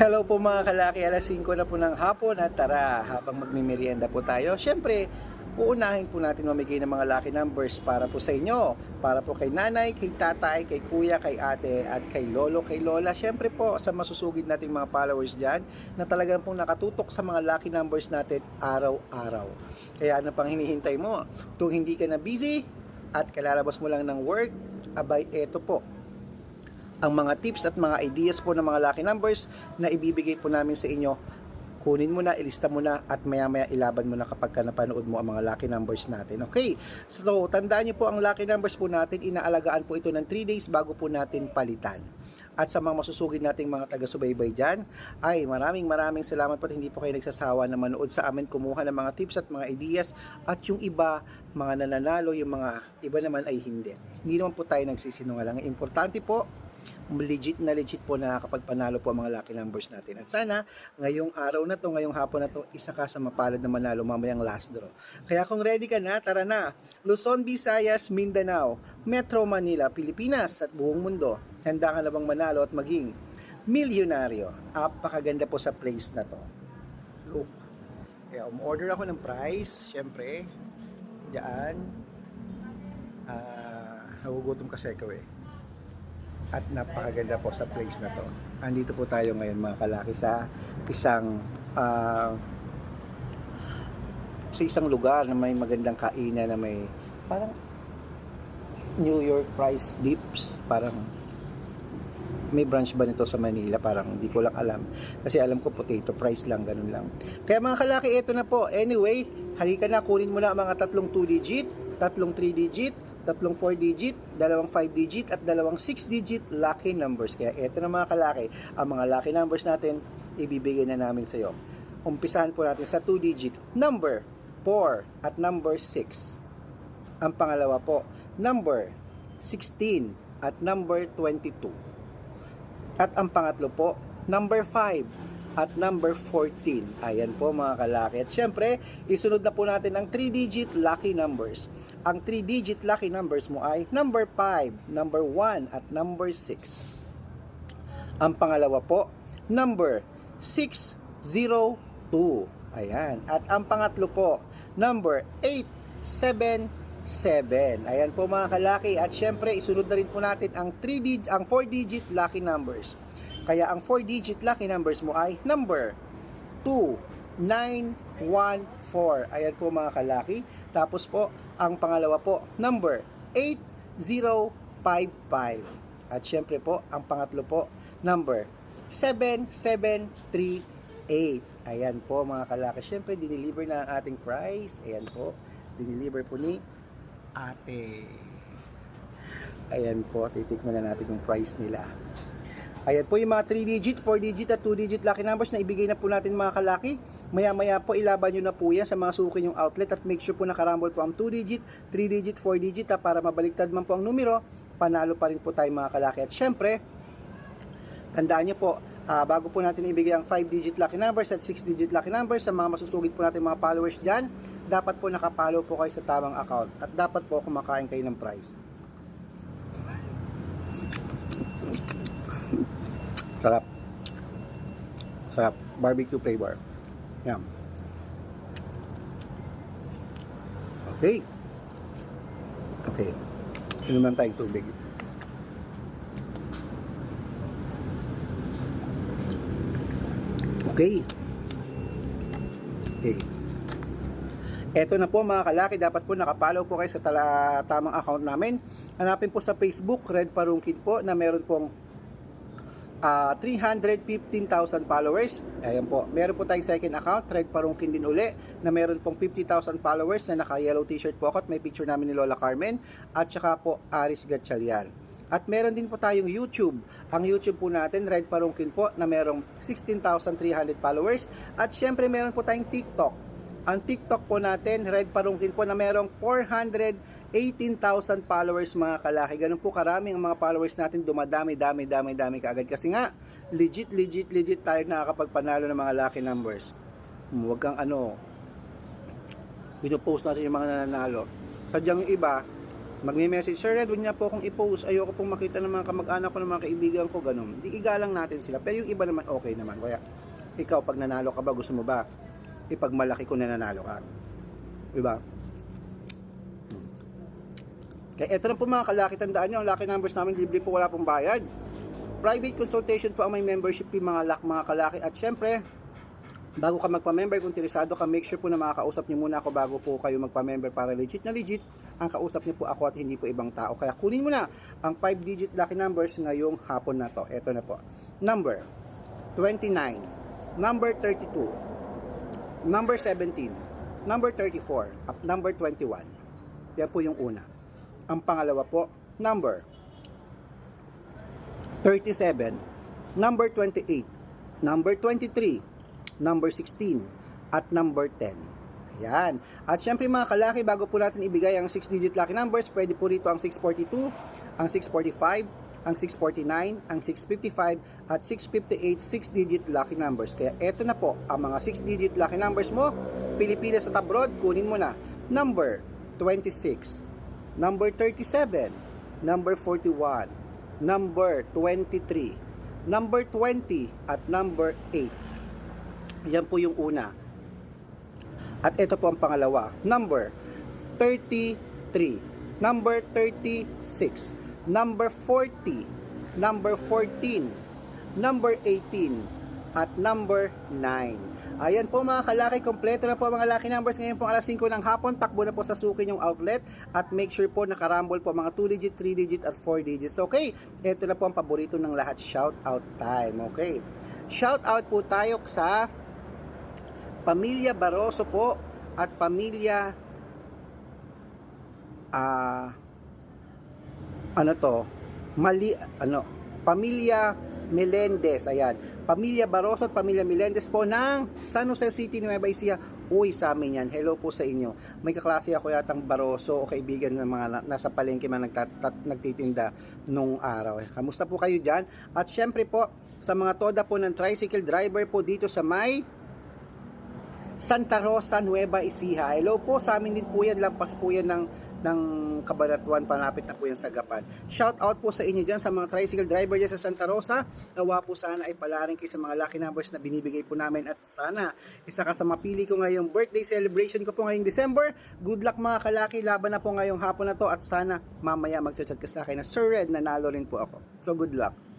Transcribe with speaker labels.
Speaker 1: Hello po mga kalaki, alas 5 na po ng hapon at tara habang magmimerienda po tayo. Siyempre, uunahin po natin mamigay ng mga lucky numbers para po sa inyo. Para po kay nanay, kay tatay, kay kuya, kay ate at kay lolo, kay lola. Siyempre po sa masusugid nating mga followers dyan na talagang pong nakatutok sa mga lucky numbers natin araw-araw. Kaya ano pang hinihintay mo? Kung hindi ka na busy at kalalabas mo lang ng work, abay eto po ang mga tips at mga ideas po ng mga lucky numbers na ibibigay po namin sa inyo. Kunin mo na, ilista mo na, at maya-maya ilaban mo na kapag ka napanood mo ang mga lucky numbers natin. Okay? So, tandaan niyo po ang lucky numbers po natin, inaalagaan po ito ng 3 days bago po natin palitan. At sa mga masusugid nating mga taga-subaybay dyan, ay maraming maraming salamat po at hindi po kayo nagsasawa na manood sa amin, kumuha ng mga tips at mga ideas at yung iba, mga nananalo, yung mga iba naman ay hindi. Hindi naman po tayo nagsisinungalang. Importante po, legit na legit po nakakapagpanalo po ang mga lucky numbers natin. At sana, ngayong araw na to, ngayong hapon na to, isa ka sa mapalad na manalo mamayang last draw. Kaya kung ready ka na, tara na. Luzon, Visayas, Mindanao, Metro Manila, Pilipinas at buong mundo. Handa ka na bang manalo at maging milyonaryo? Apakaganda po sa place na to. Look. Kaya umorder ako ng price, syempre. Diyan. Ah, nagugutom kasi ako eh at napakaganda po sa place na to. Andito po tayo ngayon mga kalaki sa isang ah, sa isang lugar na may magandang kainan na may parang New York price dips parang may branch ba nito sa Manila? Parang hindi ko lang alam. Kasi alam ko potato price lang, ganun lang. Kaya mga kalaki, ito na po. Anyway, halika na, kunin mo na ang mga tatlong 2 digit, tatlong 3 digit, tatlong 4 digit, dalawang 5 digit, at dalawang 6 digit lucky numbers. Kaya ito na mga kalaki, ang mga lucky numbers natin, ibibigay na namin sa iyo. Umpisahan po natin sa 2 digit, number 4 at number 6. Ang pangalawa po, number 16 at number 22. At ang pangatlo po, number 5 at number 14. Ayan po mga kalaki. At syempre, isunod na po natin ang 3-digit lucky numbers. Ang 3-digit lucky numbers mo ay number 5, number 1 at number 6. Ang pangalawa po, number 602. Ayan. At ang pangatlo po, number 877. Ayan po mga kalaki. At syempre, isunod na rin po natin ang 3 digit, ang 4 digit lucky numbers. Kaya ang 4 digit lucky numbers mo ay number 2914. Ayan po mga kalaki. Tapos po, ang pangalawa po, number 8055. At syempre po, ang pangatlo po, number 7738. Ayan po mga kalaki. Syempre, dineliver na ang ating prize. Ayan po, dineliver po ni ate. Ayan po, titikman na natin yung price nila. Ayan po yung mga 3 digit, 4 digit at 2 digit lucky numbers na ibigay na po natin mga kalaki. Maya maya po ilaban nyo na po yan sa mga suki yung outlet at make sure po nakarambol po ang 2 digit, 3 digit, 4 digit ha, para mabaliktad man po ang numero, panalo pa rin po tayo mga kalaki. At syempre, tandaan nyo po, ah, bago po natin ibigay ang 5 digit lucky numbers at 6 digit lucky numbers sa mga masusugid po natin mga followers dyan, dapat po nakapalo po kayo sa tamang account at dapat po kumakain kayo ng prize. Sarap. Sarap. Barbecue flavor. Yan. Okay. Okay. Inuman tayong tubig. Okay. Okay. Eto na po mga kalaki, dapat po nakapollow po kayo sa tala, tamang account namin. Hanapin po sa Facebook, Red Parungkit po, na meron pong ah 315,000 followers. Ayan po. Meron po tayong second account, Red Parungkin din uli, na meron pong 50,000 followers na naka-yellow t-shirt po ako at may picture namin ni Lola Carmen at saka po Aris Gatchalian. At meron din po tayong YouTube. Ang YouTube po natin, Red Parungkin po, na merong 16,300 followers. At syempre meron po tayong TikTok. Ang TikTok po natin, Red Parungkin po, na merong 418,000 followers mga kalaki. Ganun po karaming ang mga followers natin dumadami, dami, dami, dami kaagad. Kasi nga, legit, legit, legit tayo nakakapagpanalo ng mga lucky numbers. Huwag kang ano, pinupost natin yung mga nananalo. Sadyang yung iba, magme-message, Sir Red, huwag niya po akong i-post. Ayoko pong makita ng mga kamag-anak ko, ng mga kaibigan ko, ganun. Di igalang natin sila. Pero yung iba naman, okay naman. Kaya, ikaw, pag nanalo ka ba, gusto mo ba, ipagmalaki ko na nanalo ka? Diba? Kaya eto na po mga kalaki, tandaan nyo, ang laki numbers namin, libre po, wala pong bayad. Private consultation po ang may membership fee mga lak, mga kalaki. At syempre, bago ka magpa-member, kung interesado ka, make sure po na makakausap niyo muna ako bago po kayo magpa-member para legit na legit. Ang kausap niyo po ako at hindi po ibang tao. Kaya kunin mo na ang 5-digit lucky numbers ngayong hapon na to. Ito na po. Number 29, number 32, number 17, number 34, at number 21. Yan po yung una. Ang pangalawa po, number 37, number 28, number 23, number 16, at number 10. Ayan. At syempre mga kalaki, bago po natin ibigay ang 6-digit lucky numbers, pwede po rito ang 642, ang 645, ang 649, ang 655, at 658 6-digit lucky numbers. Kaya eto na po, ang mga 6-digit lucky numbers mo, Pilipinas at abroad, kunin mo na. Number 26, number 37, number 41, number 23, number 20, at number 8. Yan po yung una. At ito po ang pangalawa. Number 33. Number 36. Number 40. Number 14. Number 18. At number 9. Ayan po mga kalaki, kompleto na po mga lucky numbers ngayon po alas 5 ng hapon. Takbo na po sa suki yung outlet at make sure po nakarambol po mga 2 digit, 3 digit at 4 digits. Okay, ito na po ang paborito ng lahat, shout out time. Okay, shout out po tayo sa Pamilya Baroso po at Pamilya ah ano to? Mali ano? Pamilya Melendez, ayan. Pamilya Baroso at Pamilya Melendez po ng San Jose City, Nueva Ecija. Uy, sa amin yan. Hello po sa inyo. May kaklase ako yatang Baroso o kaibigan ng mga na- nasa palengke man nagtat- tat- nagtitinda nung araw. Kamusta po kayo dyan? At syempre po, sa mga toda po ng tricycle driver po dito sa may Santa Rosa, Nueva Ecija. Hello po, sa amin din po yan. Lampas po yan ng, ng Kabanatuan, palapit na po yan sa Gapan. Shout out po sa inyo dyan sa mga tricycle driver dyan sa Santa Rosa. Nawa po sana ay palarin kayo sa mga lucky numbers na binibigay po namin at sana isa ka sa mapili ko ngayong birthday celebration ko po ngayong December. Good luck mga kalaki, laban na po ngayong hapon na to at sana mamaya magchat-chat ka sa akin na Sir Red, nanalo rin po ako. So good luck.